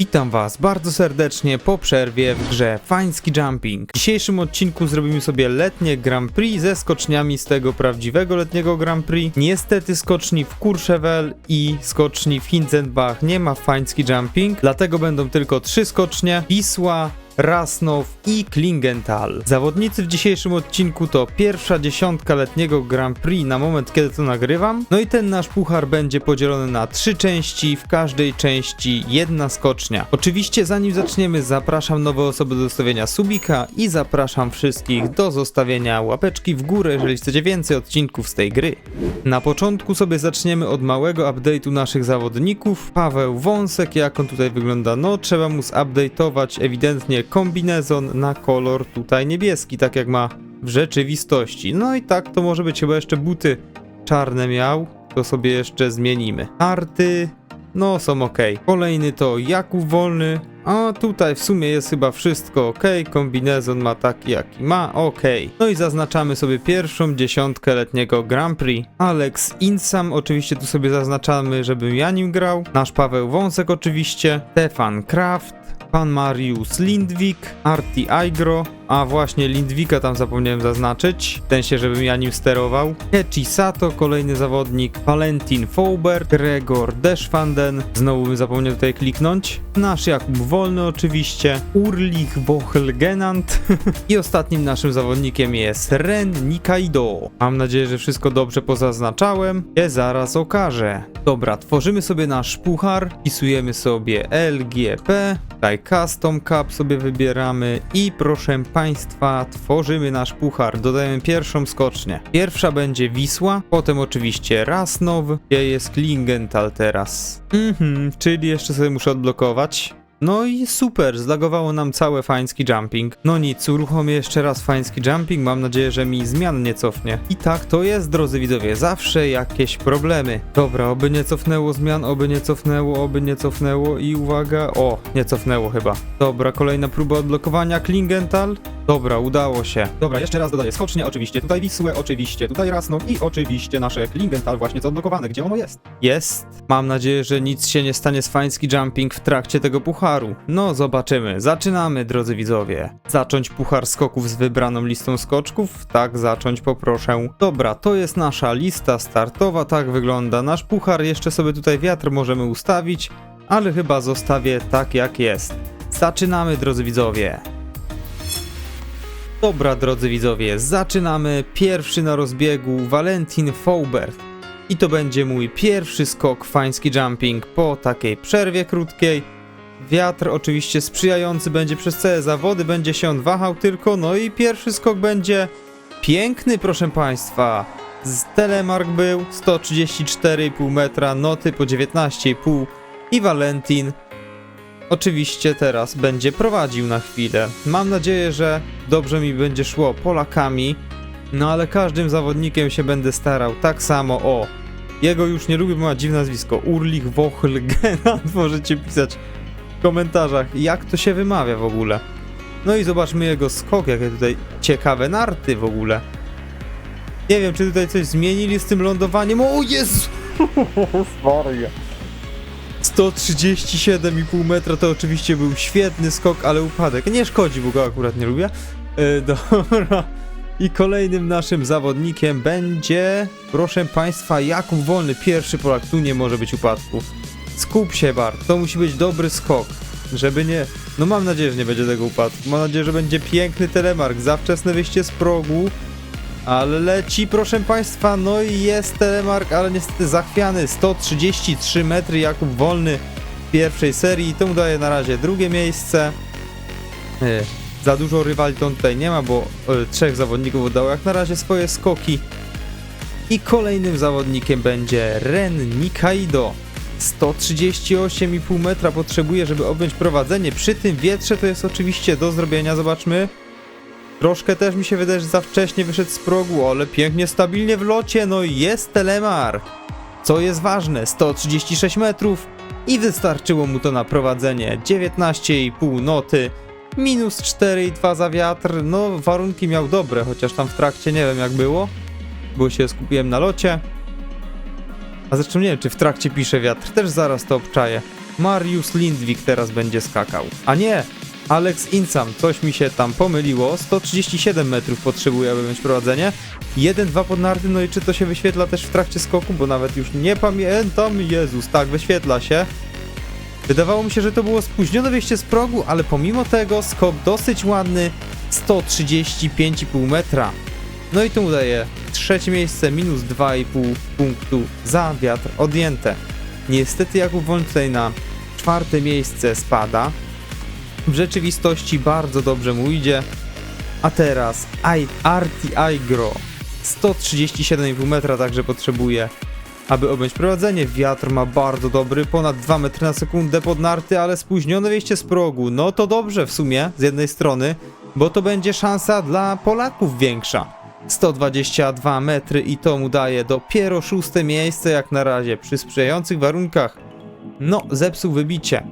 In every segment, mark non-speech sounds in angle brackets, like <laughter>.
Witam Was bardzo serdecznie po przerwie w grze Fański Jumping. W dzisiejszym odcinku zrobimy sobie letnie Grand Prix ze skoczniami z tego prawdziwego letniego Grand Prix. Niestety skoczni w Courchevel i skoczni w Hinzenbach nie ma Fański Jumping, dlatego będą tylko trzy skocznie. Wisła, Rasnow i Klingenthal. Zawodnicy w dzisiejszym odcinku to pierwsza dziesiątka letniego Grand Prix na moment, kiedy to nagrywam. No i ten nasz puchar będzie podzielony na trzy części, w każdej części jedna skocznia. Oczywiście zanim zaczniemy zapraszam nowe osoby do zostawienia subika i zapraszam wszystkich do zostawienia łapeczki w górę, jeżeli chcecie więcej odcinków z tej gry. Na początku sobie zaczniemy od małego update'u naszych zawodników. Paweł Wąsek, jak on tutaj wygląda? No, trzeba mu zupdate'ować ewidentnie kombinezon na kolor tutaj niebieski, tak jak ma w rzeczywistości. No i tak to może być chyba jeszcze buty czarne miał, to sobie jeszcze zmienimy. Arty, no są ok. Kolejny to Jakub Wolny, a tutaj w sumie jest chyba wszystko ok. Kombinezon ma taki jaki ma, ok. No i zaznaczamy sobie pierwszą dziesiątkę letniego Grand Prix. Alex Insam, oczywiście tu sobie zaznaczamy, żebym ja nim grał. Nasz Paweł Wąsek oczywiście. Stefan Kraft. Pan Mariusz Lindwik, Arti Aigro, a właśnie Lindwika tam zapomniałem zaznaczyć, ten się, żebym ja nim sterował. Kechi Sato, kolejny zawodnik, Valentin Faubert, Gregor Deschwanden, znowu bym zapomniał tutaj kliknąć, nasz Jakub Wolny oczywiście, Urlich Wochelgenant. <laughs> I ostatnim naszym zawodnikiem jest Ren Nikaido. Mam nadzieję, że wszystko dobrze pozaznaczałem, je zaraz okażę. Dobra, tworzymy sobie nasz puchar, wpisujemy sobie LGP, tutaj Custom Cup sobie wybieramy. I proszę tworzymy nasz puchar, dodajemy pierwszą skocznię. Pierwsza będzie Wisła, potem oczywiście Rasnow, gdzie jest Klingenthal teraz. Mhm, czyli jeszcze sobie muszę odblokować. No i super, zlagowało nam całe fański jumping. No nic, uruchomię jeszcze raz fański jumping, mam nadzieję, że mi zmian nie cofnie. I tak to jest, drodzy widzowie, zawsze jakieś problemy. Dobra, oby nie cofnęło zmian, oby nie cofnęło, oby nie cofnęło i uwaga, o, nie cofnęło chyba. Dobra, kolejna próba odblokowania Klingenthal. Dobra, udało się. Dobra, jeszcze raz dodaję skocznie, oczywiście, tutaj Wisłę, oczywiście, tutaj Rasnov i oczywiście nasze Klingenthal właśnie co odblokowane, gdzie ono jest? Jest. Mam nadzieję, że nic się nie stanie z fański jumping w trakcie tego pucharu. No, zobaczymy. Zaczynamy, drodzy widzowie. Zacząć puchar skoków z wybraną listą skoczków? Tak, zacząć poproszę. Dobra, to jest nasza lista startowa, tak wygląda nasz puchar. Jeszcze sobie tutaj wiatr możemy ustawić, ale chyba zostawię tak jak jest. Zaczynamy, drodzy widzowie. Dobra, drodzy widzowie, zaczynamy. Pierwszy na rozbiegu Valentin Faubert. I to będzie mój pierwszy skok fański jumping po takiej przerwie krótkiej. Wiatr oczywiście sprzyjający będzie przez całe zawody, będzie się on wahał tylko, no i pierwszy skok będzie piękny, proszę Państwa. Z Telemark był 134,5 metra, noty po 19,5 i Valentin oczywiście teraz będzie prowadził na chwilę. Mam nadzieję, że dobrze mi będzie szło Polakami, no ale każdym zawodnikiem się będę starał tak samo. O, jego już nie lubię, bo ma dziwne nazwisko. Urlich Wochelgenant, <laughs> możecie pisać w komentarzach, jak to się wymawia w ogóle. No i zobaczmy jego skok, jakie tutaj ciekawe narty w ogóle. Nie wiem, czy tutaj coś zmienili z tym lądowaniem. O Jezu! <laughs> Maria. 137,5 metra to oczywiście był świetny skok, ale upadek. Nie szkodzi, bo go akurat nie lubię. Yy, <laughs> dobra. I kolejnym naszym zawodnikiem będzie, proszę Państwa, Jakub Wolny. Pierwszy Polak, tu nie może być upadku. Skup się, Bart, to musi być dobry skok. Żeby nie... No mam nadzieję, że nie będzie tego upadku. Mam nadzieję, że będzie piękny telemark. Za wczesne wyjście z progu. Ale leci, proszę Państwa, no i jest telemark, ale niestety zachwiany. 133 metry, Jakub Wolny w pierwszej serii. To mu daje na razie drugie miejsce. E, Za dużo rywali to tutaj nie ma, bo e, trzech zawodników udało jak na razie swoje skoki. I kolejnym zawodnikiem będzie Ren Nikaido. 138,5 metra potrzebuje, żeby objąć prowadzenie. Przy tym wietrze to jest oczywiście do zrobienia, zobaczmy. Troszkę też mi się wydaje, że za wcześnie wyszedł z progu, ale pięknie, stabilnie w locie, no i jest telemark. Co jest ważne, 136 metrów i wystarczyło mu to na prowadzenie. 19,5 noty, minus 4,2 za wiatr, no warunki miał dobre, chociaż tam w trakcie nie wiem jak było, bo się skupiłem na locie. A zresztą nie wiem, czy w trakcie pisze wiatr, też zaraz to obczaję. Mariusz Lindwik teraz będzie skakał. A nie! Alex Insam, coś mi się tam pomyliło. 137 metrów potrzebuje, aby mieć prowadzenie. 1-2 pod narty, no i czy to się wyświetla też w trakcie skoku, bo nawet już nie pamiętam. Jezus, tak, wyświetla się. Wydawało mi się, że to było spóźnione wyjście z progu, ale pomimo tego skok dosyć ładny 135,5 metra. No i to mu daje trzecie miejsce, minus 2,5 punktu za wiatr odjęte. Niestety Jakub Wolny tutaj na czwarte miejsce spada. W rzeczywistości bardzo dobrze mu idzie. A teraz Arti Igro 137,5 metra także potrzebuje aby objąć prowadzenie. Wiatr ma bardzo dobry, ponad 2 metry na sekundę pod narty, ale spóźnione wyjście z progu. No to dobrze w sumie, z jednej strony, bo to będzie szansa dla Polaków większa. 122 metry i to mu daje dopiero szóste miejsce jak na razie przy sprzyjających warunkach. No, zepsuł wybicie.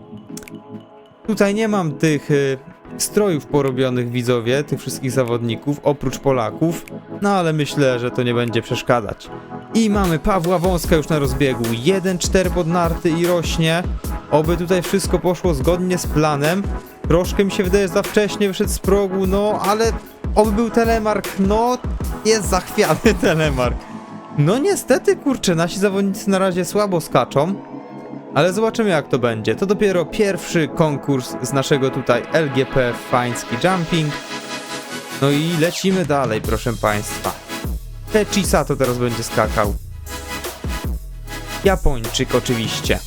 Tutaj nie mam tych y, strojów porobionych widzowie, tych wszystkich zawodników, oprócz Polaków, no ale myślę, że to nie będzie przeszkadzać. I mamy Pawła Wąska już na rozbiegu. 1-4 pod narty i rośnie. Oby tutaj wszystko poszło zgodnie z planem. Troszkę mi się wydaje, za wcześnie wyszedł z progu, no ale oby był telemark. No, jest zachwiany <laughs> telemark. No niestety, kurczę, nasi zawodnicy na razie słabo skaczą. Ale zobaczymy jak to będzie. To dopiero pierwszy konkurs z naszego tutaj LGP Fański Jumping. No i lecimy dalej, proszę Państwa. Techisa to teraz będzie skakał. Japończyk oczywiście.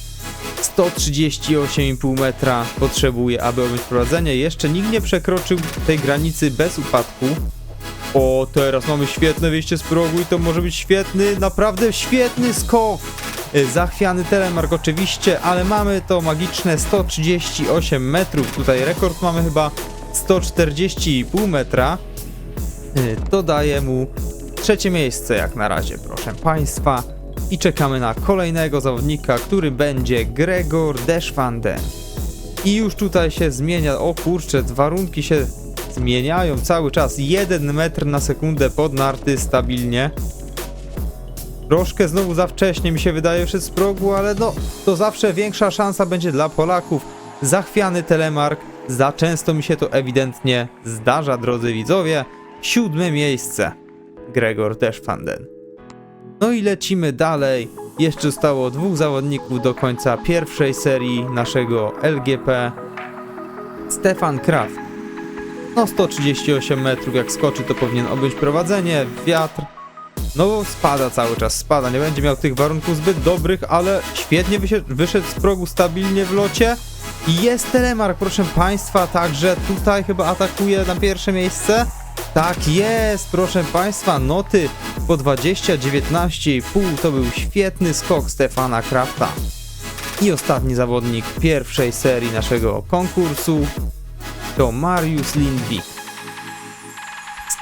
138,5 metra potrzebuje, aby objąć prowadzenie. Jeszcze nikt nie przekroczył tej granicy bez upadku. O, teraz mamy świetne wyjście z progu i to może być świetny, naprawdę świetny skok. Y, Zachwiany telemark oczywiście, ale mamy to magiczne 138 metrów. Tutaj rekord mamy chyba 140,5 metra. Y, To daje mu trzecie miejsce jak na razie, proszę Państwa. I czekamy na kolejnego zawodnika, który będzie Gregor Deschwanden. I już tutaj się zmienia, o kurczę, warunki się zmieniają cały czas. 1 metr na sekundę pod narty stabilnie. Troszkę znowu za wcześnie mi się wydaje wszedł z progu, ale no to zawsze większa szansa będzie dla Polaków. Zachwiany telemark, za często mi się to ewidentnie zdarza, drodzy widzowie. Siódme miejsce. Gregor Deschwanden. No i lecimy dalej. Jeszcze zostało dwóch zawodników do końca pierwszej serii naszego LGP. Stefan Kraft. No 138 metrów jak skoczy to powinien objąć prowadzenie. Wiatr. No spada cały czas, spada. Nie będzie miał tych warunków zbyt dobrych, ale świetnie wyszedł z progu stabilnie w locie. I jest telemark, proszę Państwa, także tutaj chyba atakuje na pierwsze miejsce. Tak jest, proszę Państwa, noty po 20, 19,5 to był świetny skok Stefana Krafta. I ostatni zawodnik pierwszej serii naszego konkursu to Mariusz Lindwik.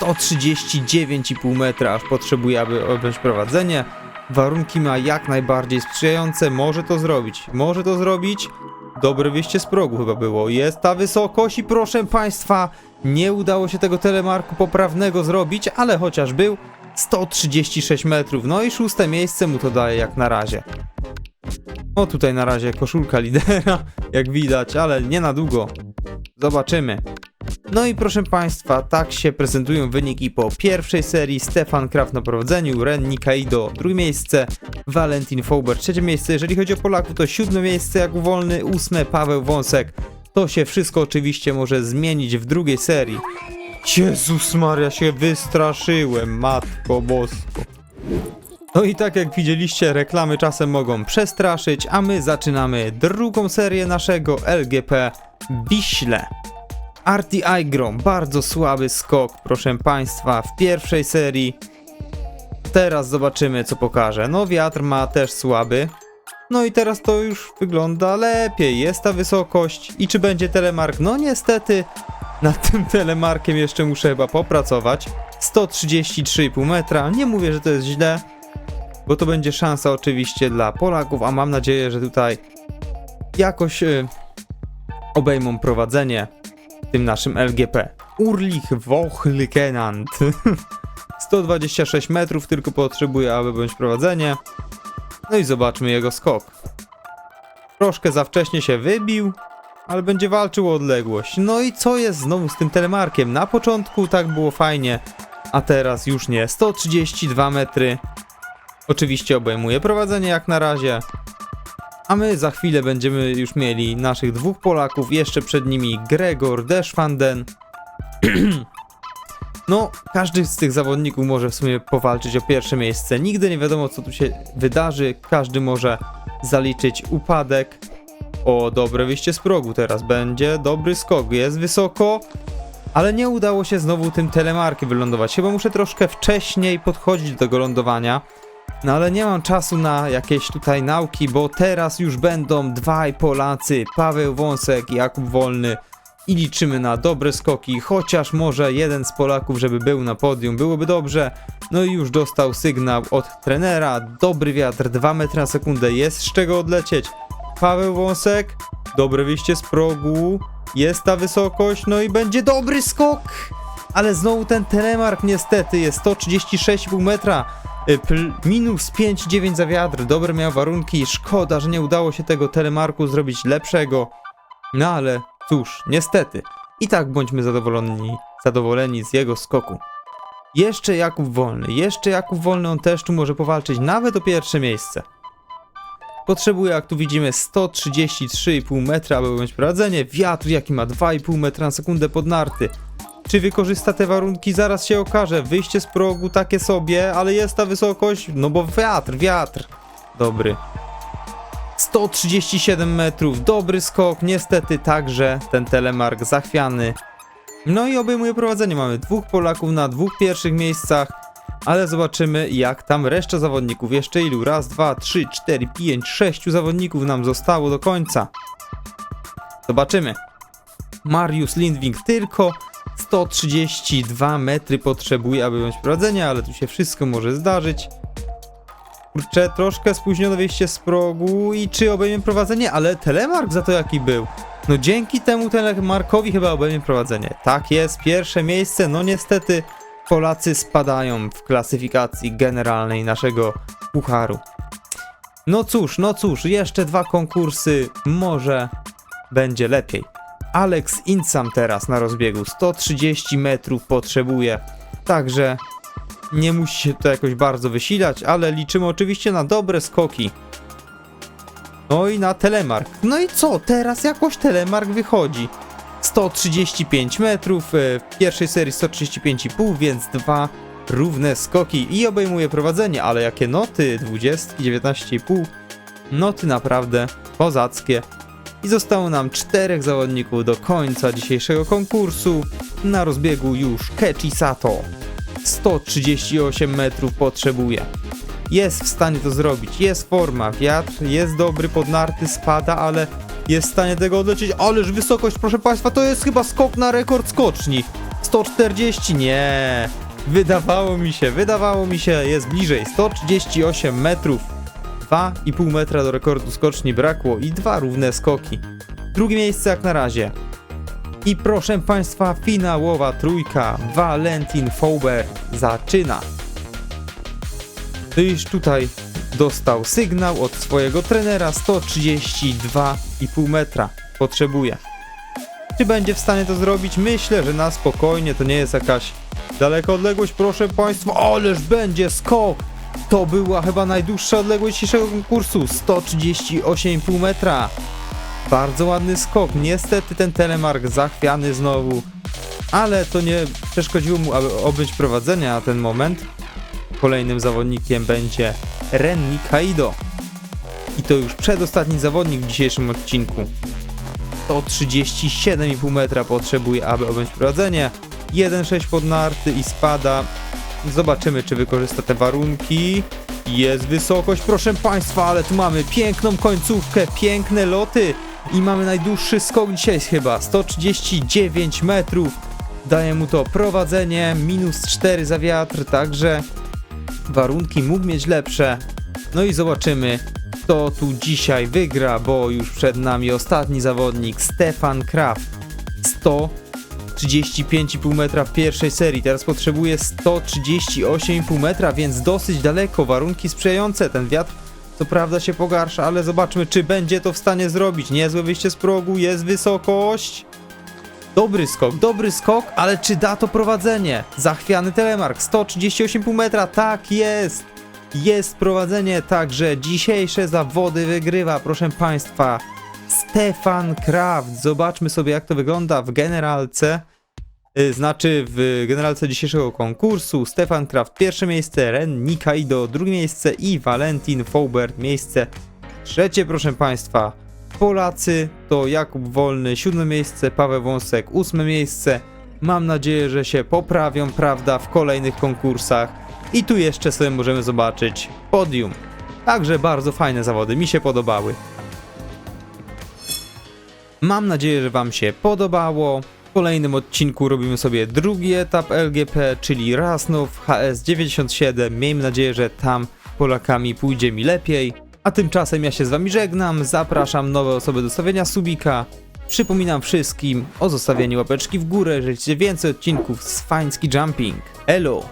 139,5 metra aż potrzebuje, aby objąć prowadzenie. Warunki ma jak najbardziej sprzyjające, może to zrobić. Może to zrobić. Dobre wyjście z progu chyba było. Jest ta wysokość i proszę Państwa, nie udało się tego telemarku poprawnego zrobić, ale chociaż był 136 metrów. No i szóste miejsce mu to daje jak na razie. O tutaj na razie koszulka lidera, <laughs> jak widać, ale nie na długo. Zobaczymy. No i proszę Państwa, tak się prezentują wyniki po pierwszej serii. Stefan Kraft na prowadzeniu, Ren Nikaido drugie miejsce, Valentin Fauber trzecie miejsce. Jeżeli chodzi o Polaków, to siódme miejsce jak wolny, ósme Paweł Wąsek. To się wszystko oczywiście może zmienić w drugiej serii. Jezus Maria, się wystraszyłem, matko bosko. No i tak jak widzieliście, reklamy czasem mogą przestraszyć, a my zaczynamy drugą serię naszego LGP Wiśle. Arti Igrom, bardzo słaby skok, proszę Państwa, w pierwszej serii. Teraz zobaczymy, co pokaże. No, wiatr ma też słaby. No i teraz to już wygląda lepiej. Jest ta wysokość. I czy będzie telemark? No niestety, nad <laughs> tym telemarkiem jeszcze muszę chyba popracować. 133,5 metra. Nie mówię, że to jest źle, bo to będzie szansa oczywiście dla Polaków, a mam nadzieję, że tutaj jakoś y, obejmą prowadzenie tym naszym LGP. Urlich Wochlykenant. 126 <laughs> metrów tylko potrzebuje, aby bądź prowadzenie. No i zobaczmy jego skok. Troszkę za wcześnie się wybił, ale będzie walczył o odległość. No i co jest znowu z tym telemarkiem? Na początku tak było fajnie, a teraz już nie. 132 metry. Oczywiście obejmuje prowadzenie jak na razie. A my za chwilę będziemy już mieli naszych dwóch Polaków, jeszcze przed nimi Gregor Deschwanden. <clears throat> No, każdy z tych zawodników może w sumie powalczyć o pierwsze miejsce. Nigdy nie wiadomo, co tu się wydarzy. Każdy może zaliczyć upadek. O, dobre wyjście z progu teraz będzie. Dobry skok, jest wysoko. Ale nie udało się znowu tym telemarkiem wylądować. Chyba muszę troszkę wcześniej podchodzić do tego lądowania. No ale nie mam czasu na jakieś tutaj nauki, bo teraz już będą dwaj Polacy, Paweł Wąsek i Jakub Wolny i liczymy na dobre skoki, chociaż może jeden z Polaków, żeby był na podium, byłoby dobrze. No i już dostał sygnał od trenera, dobry wiatr, 2 metry na sekundę, jest z czego odlecieć. Paweł Wąsek, dobre wyjście z progu, jest ta wysokość, no i będzie dobry skok! Ale znowu ten telemark niestety jest 136,5 metra. Y, Minus 5,9 za wiatr, dobre miał warunki, szkoda, że nie udało się tego telemarku zrobić lepszego. No ale cóż, niestety. I tak bądźmy zadowoleni, zadowoleni z jego skoku. Jeszcze Jakub Wolny, jeszcze Jakub Wolny, on też tu może powalczyć nawet o pierwsze miejsce. Potrzebuje, jak tu widzimy, 133,5 metra, aby objąć prowadzenie. Wiatr, jaki ma 2,5 metra na sekundę pod narty. Czy wykorzysta te warunki? Zaraz się okaże. Wyjście z progu takie sobie, ale jest ta wysokość, no bo wiatr, wiatr. Dobry. 137 metrów, dobry skok, niestety także ten telemark zachwiany. No i obejmuje prowadzenie. Mamy dwóch Polaków na dwóch pierwszych miejscach, ale zobaczymy jak tam reszta zawodników. Jeszcze ilu? Raz, dwa, trzy, cztery, pięć, sześciu zawodników nam zostało do końca. Zobaczymy. Mariusz Lindwing tylko 132 metry potrzebuje, aby wziąć prowadzenie, ale tu się wszystko może zdarzyć. Kurczę, troszkę spóźnione wyjście z progu i czy obejmie prowadzenie, ale telemark za to jaki był. No dzięki temu telemarkowi chyba obejmie prowadzenie. Tak jest, pierwsze miejsce, no niestety Polacy spadają w klasyfikacji generalnej naszego pucharu. No cóż, no cóż, jeszcze dwa konkursy, może będzie lepiej. Alex Insam teraz na rozbiegu, 130 metrów potrzebuje, także nie musi się to jakoś bardzo wysilać, ale liczymy oczywiście na dobre skoki. No i na telemark. No i co? Teraz jakoś telemark wychodzi. 135 metrów, e, w pierwszej serii 135,5, więc dwa równe skoki i obejmuje prowadzenie, ale jakie noty? 20, 19,5. Noty naprawdę kozackie. I zostało nam czterech zawodników do końca dzisiejszego konkursu. Na rozbiegu już Kechi Sato. 138 metrów potrzebuje. Jest w stanie to zrobić, jest forma, wiatr jest dobry, pod narty spada, ale jest w stanie tego odlecieć. Ależ wysokość, proszę Państwa, to jest chyba skok na rekord skoczni. 140, nie. Wydawało mi się, wydawało mi się, jest bliżej. 138 metrów. 2,5 metra do rekordu skoczni brakło i dwa równe skoki. Drugie miejsce jak na razie. I proszę Państwa, finałowa trójka. Valentin Fauber zaczyna. Już tutaj dostał sygnał od swojego trenera 132,5 metra. Potrzebuje. Czy będzie w stanie to zrobić? Myślę, że na spokojnie, to nie jest jakaś daleka odległość, proszę Państwa, ależ będzie skok! To była chyba najdłuższa odległość dzisiejszego konkursu, 138,5 metra. Bardzo ładny skok, niestety ten telemark zachwiany znowu, ale to nie przeszkodziło mu, aby objąć prowadzenie na ten moment. Kolejnym zawodnikiem będzie Renni Kaido. I to już przedostatni zawodnik w dzisiejszym odcinku. 137,5 metra potrzebuje, aby objąć prowadzenie. 1,6 pod narty i spada. Zobaczymy, czy wykorzysta te warunki. Jest wysokość, proszę Państwa, ale tu mamy piękną końcówkę, piękne loty. I mamy najdłuższy skok dzisiaj chyba, 139 metrów. Daje mu to prowadzenie, minus 4 za wiatr, także warunki mógł mieć lepsze. No i zobaczymy, kto tu dzisiaj wygra, bo już przed nami ostatni zawodnik, Stefan Kraft. 135,5 metra w pierwszej serii, teraz potrzebuje 138,5 metra, więc dosyć daleko, warunki sprzyjające, ten wiatr Co prawda się pogarsza, ale zobaczmy, czy będzie to w stanie zrobić. Niezłe wyjście z progu, jest wysokość. Dobry skok, dobry skok, ale czy da to prowadzenie? Zachwiany telemark, 138,5 metra, tak jest! Jest prowadzenie, także dzisiejsze zawody wygrywa, proszę Państwa, Stefan Kraft. Zobaczmy sobie, jak to wygląda w generalce. Y, Znaczy w generalce dzisiejszego konkursu Stefan Kraft pierwsze miejsce, Ren Nikaido drugie miejsce i Valentin Faubert miejsce trzecie, proszę Państwa. Polacy to Jakub Wolny siódme miejsce, Paweł Wąsek ósme miejsce. Mam nadzieję, że się poprawią, prawda, w kolejnych konkursach. I tu jeszcze sobie możemy zobaczyć podium. Także bardzo fajne zawody, mi się podobały. Mam nadzieję, że Wam się podobało. W kolejnym odcinku robimy sobie drugi etap LGP, czyli Rasnów HS97. Miejmy nadzieję, że tam Polakami pójdzie mi lepiej. A tymczasem ja się z Wami żegnam, zapraszam nowe osoby do stawienia subika. Przypominam wszystkim o zostawieniu łapeczki w górę, jeżeli chcecie więcej odcinków z Fański Jumping. Elo!